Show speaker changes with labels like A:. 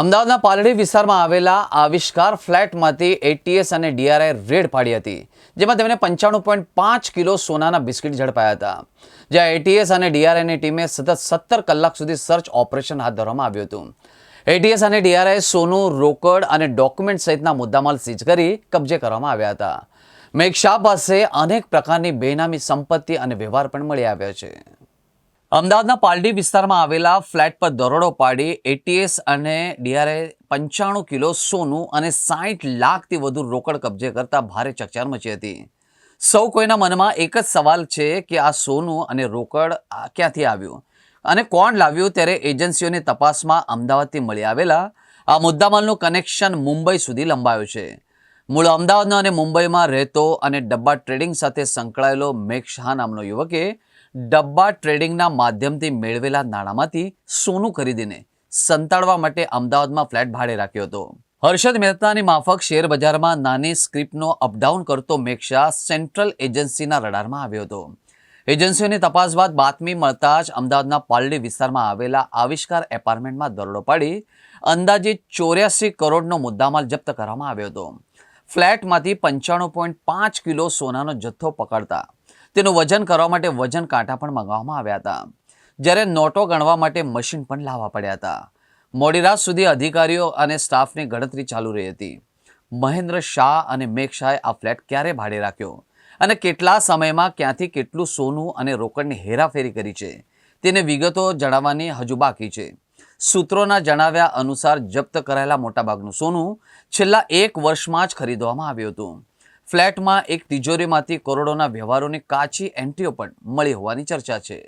A: અમદાવાદના પાલડી વિસ્તારમાં આવેલા આવિષ્કાર ફ્લેટમાંથી એટીએસ અને ડીઆરઆઈ રેડ પાડી હતી, જેમાં તેમણે પંચાણું પોઈન્ટ પાંચ કિલો સોનાના બિસ્કિટ ઝડપાયા હતા. જ્યાં એટીએસ અને ડીઆરઆઈની ટીમે સતત સત્તર કલાક સુધી સર્ચ ઓપરેશન હાથ ધરવામાં આવ્યું હતું. એટીએસ અને ડીઆરઆઈ સોનું, રોકડ અને ડોક્યુમેન્ટ સહિતના મુદ્દામાલ સીઝ કરી કબજે કરવામાં આવ્યા હતા. મેઘશાહ પાસે અનેક પ્રકારની બેનામી સંપત્તિ અને વ્યવહાર પણ મળી આવ્યા છે. અમદાવાદના પાલડી વિસ્તારમાં આવેલા ફ્લેટ પર દરોડો પાડી એટીએસ અને ડીઆરએ પંચાણું કિલો સોનું અને સાઠ લાખથી વધુ રોકડ કબજે કરતા ભારે ચકચાર મચી હતી. સૌ કોઈના મનમાં એક જ સવાલ છે કે આ સોનું અને રોકડ ક્યાંથી આવ્યું? અને કોણ લાવ્યું ત્યારે એજન્સીઓની તપાસમાં અમદાવાદથી મળી આવેલા આ મુદ્દામાલનું કનેક્શન મુંબઈ સુધી લંબાયું છે. મૂળ અમદાવાદનો અને મુંબઈમાં રહેતો અને ડબ્બા ટ્રેડિંગ સાથે સંકળાયેલો મેઘ શાહ નામનો યુવકે ડબ્બા ટ્રેડિંગના માધ્યમથી મેળવેલા નાણાંમાંથી સોનું ખરીદીને સંતાડવા માટે અમદાવાદમાં ફ્લેટ ભાડે રાખ્યો હતો. હર્ષદ મહેતાની માફક શેર બજારમાં નાની સ્ક્રિપ્ટનો અપડાઉન કરતો મેઘ શાહ સેન્ટ્રલ એજન્સીના રડારમાં આવ્યો હતો. એજન્સીઓની તપાસ બાદ બાતમી મળતા જ અમદાવાદના પાલડી વિસ્તારમાં આવેલા આવિષ્કાર એપાર્ટમેન્ટમાં દરોડો પાડી અંદાજે ચોર્યાસી કરોડનો મુદ્દામાલ જપ્ત કરવામાં આવ્યો હતો. ફ્લેટમાંથી પંચાણું પોઈન્ટ પાંચ કિલો સોનાનો જથ્થો પકડતા. તેનું વજન કરવા માટે વજન કાંટા પણ મંગાવવામાં આવ્યા હતા. જ્યારે નોટો ગણવા માટે મશીન પણ લાવવા પડ્યા હતા. મોડી રાત સુધી અધિકારીઓ અને સ્ટાફની ગણતરી ચાલુ રહી હતી. મહેન્દ્ર શાહ અને મેઘ શાહે આ ફ્લેટ ક્યારે ભાડે રાખ્યો? અને કેટલા સમયમાં ક્યાંથી કેટલું સોનું અને રોકડની હેરાફેરી કરી છે? તેને વિગતો જણાવવાની હજુ બાકી છે. સૂત્રોના જણાવ્યા અનુસાર જપ્ત કરાયેલા મોટાભાગનું સોનું છેલ્લા એક વર્ષમાં જ ખરીદવામાં આવ્યું હતું. ફ્લેટમાં એક તિજોરીમાંથી કરોડોના વ્યવહારોની કાચી એન્ટ્રીઓ પણ મળી હોવાની ચર્ચા છે.